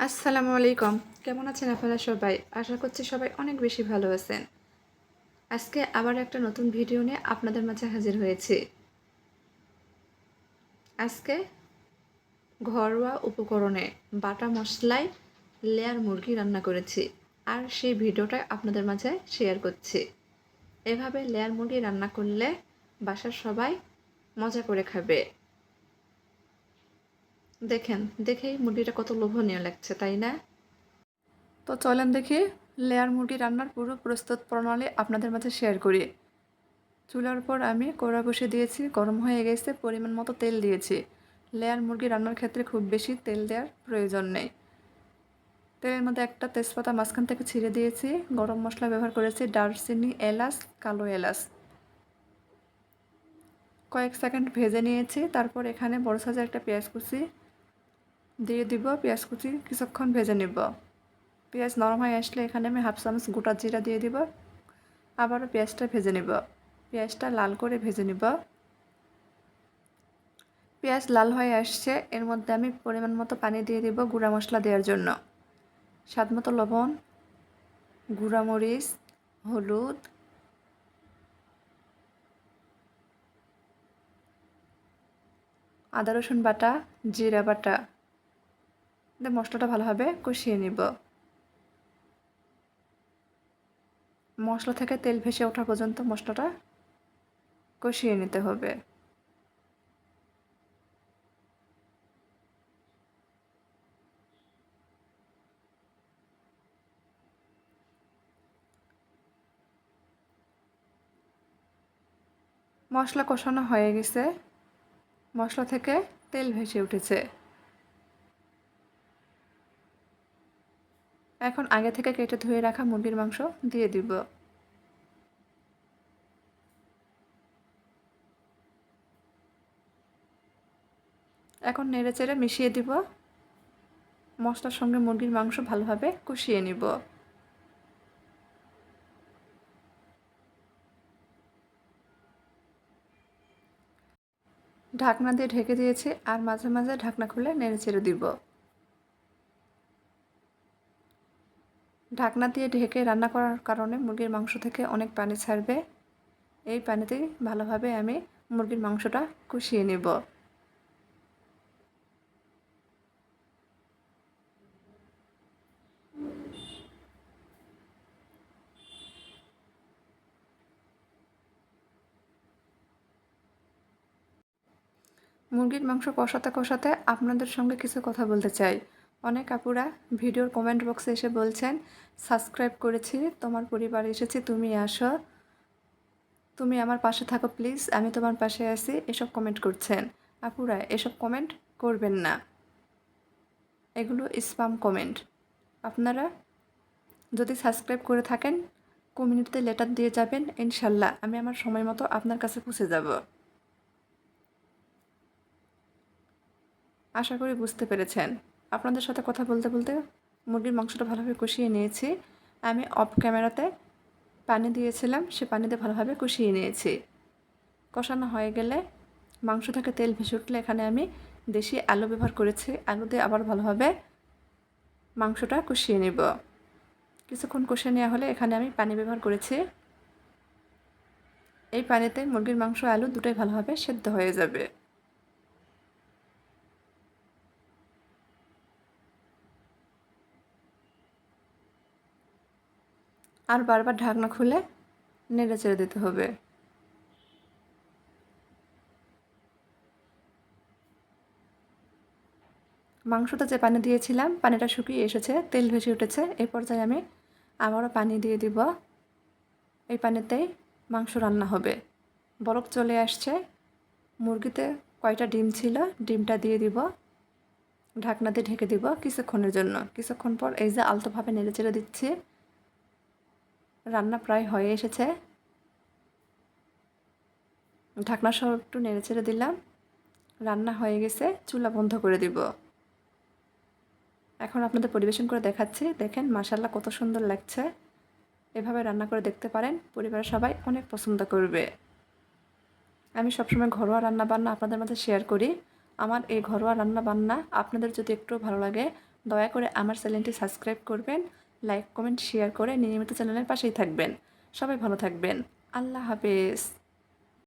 আসসালামু আলাইকুম। কেমন আছেন আপনারা সবাই? আশা করছি সবাই অনেক বেশি ভালো আছেন। আজকে আবার একটা নতুন ভিডিও নিয়ে আপনাদের মাঝে হাজির হয়েছি। আজকে ঘরোয়া উপকরণে বাটা মশলায় লেয়ার মুরগি রান্না করেছি আর সেই ভিডিওটা আপনাদের মাঝে শেয়ার করছি। এভাবে লেয়ার মুরগি রান্না করলে বাসার সবাই মজা করে খাবে। দেখেন, দেখেই মুরগিটা কত লোভনীয় লাগছে, তাই না? তো চলেন দেখি লেয়ার মুরগি রান্নার পুরো প্রস্তুত প্রণালী আপনাদের মাঝে শেয়ার করি। চুলার পর আমি কড়া বসে দিয়েছি, গরম হয়ে গেছে, পরিমাণ মতো তেল দিয়েছি। লেয়ার মুরগি রান্নার ক্ষেত্রে খুব বেশি তেল দেওয়ার প্রয়োজন নেই। তেলের মধ্যে একটা তেজপাতা মাঝখান থেকে ছিঁড়ে দিয়েছি, গরম মশলা ব্যবহার করেছি দারচিনি, এলাচ, কালো এলাচ। কয়েক সেকেন্ড ভেজে নিয়েছি, তারপর এখানে বড় সাইজের একটা পেঁয়াজ কুচি দিয়ে দিব, পেঁয়াজ কুচি কিছুক্ষণ ভেজে নিব। পেঁয়াজ নরম হয়ে আসলে এখানে আমি হাফ চামচ গোটা জিরা দিয়ে দিব। আবারও পেঁয়াজটা ভেজে নিব। পেঁয়াজটা লাল করে ভেজে নিব। পেঁয়াজ লাল হয়ে আসছে, এর মধ্যে আমি পরিমাণ মতো পানি দিয়ে দিব গুঁড়া মশলা দেওয়ার জন্য। স্বাদ মতো লবণ, গুঁড়া মরিচ, হলুদ, আদা রসুন বাটা, জিরা বাটা। দিয়ে মশলাটা ভালোভাবে কষিয়ে নিব। মশলা থেকে তেল ভেসে ওঠা পর্যন্ত মশলাটা কষিয়ে নিতে হবে। মশলা কষানো হয়ে গেছে। মশলা থেকে তেল ভেসে উঠেছে। এখন আগে থেকে কেটে ধুয়ে রাখা মুরগির মাংস দিয়ে দিব। এখন নেড়ে চেড়ে মিশিয়ে দিব। মশলার সঙ্গে মুরগির মাংস ভালোভাবে কষিয়ে নিব। ঢাকনা দিয়ে ঢেকে দিয়েছি আর মাঝে মাঝে ঢাকনা খুলে নেড়ে চেড়ে দিব। ঢাকনা দিয়ে ঢেকে রান্না করার কারণে মুরগির মাংস থেকে অনেক পানি ছাড়বে। এই পানিতেই ভালোভাবে আমি মুরগির মাংসটা কষিয়ে নেব। মুরগির মাংস কষাতে কষাতে আপনাদের সঙ্গে কিছু কথা বলতে চাই। অনেক আপুরা ভিডিওর কমেন্ট বক্সে এসে বলছেন সাবস্ক্রাইব করেছি, তোমার পরিবারে এসেছি, তুমি আসো। তুমি আমার পাশে থাকো প্লিজ আমি তোমার পাশে আছি, এসব কমেন্ট করছেন। আপুরা, এসব কমেন্ট করবেন না। এগুলো স্পাম কমেন্ট আপনারা যদি সাবস্ক্রাইব করে থাকেন কমিউনিটিতে লেটার দিয়ে যাবেন, ইনশাল্লাহ আমি আমার সময় মতো আপনার কাছে পৌঁছে যাব। আশা করি বুঝতে পেরেছেন। আপনাদের সাথে কথা বলতে বলতে মুরগির মাংসটা ভালোভাবে কষিয়ে নিয়েছি। আমি অফ ক্যামেরাতে পানি দিয়েছিলাম, সে পানিতে ভালোভাবে কষিয়ে নিয়েছি। কষানো হয়ে গেলে মাংস থেকে তেল ভেসে উঠলে এখানে আমি দেশি আলু ব্যবহার করেছি। আলু দিয়ে আবার ভালোভাবে মাংসটা কষিয়ে নেব। কিছুক্ষণ কষিয়ে নেওয়া হলে এখানে আমি পানি ব্যবহার করেছি। এই পানিতে মুরগির মাংস, আলু দুটোই ভালোভাবে সেদ্ধ হয়ে যাবে। আর বারবার ঢাকনা খুলে নেড়ে চেড়ে দিতে হবে। মাংসটা যে পানি দিয়েছিলাম, পানিটা শুকিয়ে এসেছে, তেল ভেসে উঠেছে। এই পর্যায়ে আমি আবারও পানি দিয়ে দিব। এই পানিতেই মাংস রান্না হবে। বরফ চলে আসছে। মুরগিতে কয়টা ডিম ছিল, ডিমটা দিয়ে দিব। ঢাকনা দিয়ে ঢেকে দিব কিছুক্ষণের জন্য। কিছুক্ষণ পর এই যে আলতোভাবে নেড়ে চেড়ে দিচ্ছি রান্না প্রায় হয়ে এসেছে। ঢাকনা সহ একটু নেড়ে ছেড়ে দিলাম। রান্না হয়ে গেছে, চুলা বন্ধ করে দিব। এখন আপনাদের পরিবেশন করে দেখাচ্ছি। দেখেন মাসাল্লাহ কত সুন্দর লাগছে। এভাবে রান্না করে দেখতে পারেন। পরিবারের সবাই অনেক পছন্দ করবে। আমি সবসময় ঘরোয়া রান্না বান্না আপনাদের মধ্যে শেয়ার করি। আমার এই ঘরোয়া রান্না বান্না আপনাদের যদি একটু ভালো লাগে, দয়া করে আমার চ্যানেলটি সাবস্ক্রাইব করবেন। লাইক কমেন্ট শেয়ার করে নিয়মিত চ্যানেলের পাশেই থাকবেন। সবাই ভালো থাকবেন। আল্লাহ হাফেজ।